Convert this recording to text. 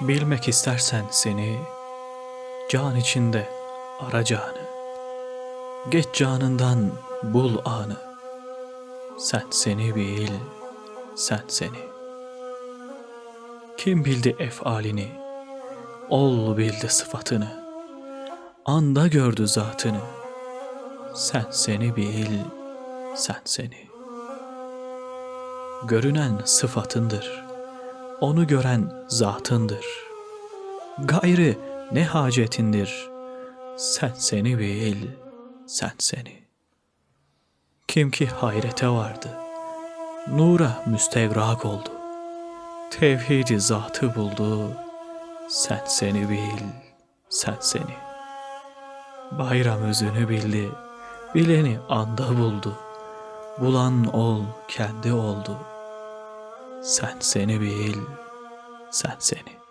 Bilmek istersen seni, can içinde ara. Geç canından bul anı. Sen seni bil, sen seni. Kim bildi efalini, ol bildi sıfatını. Anda gördü zatını. Sen seni bil, sen seni. Görünen sıfatındır. Onu gören zatındır. Gayrı ne hacetindir? Sen seni bil, sen seni. Kim ki hayrete vardı, nura müstevrak oldu. Tevhidi zatı buldu, sen seni bil, sen seni. Bayram özünü bildi, bileni anda buldu. Bulan ol, kendi oldu. Sen seni bil, sen seni.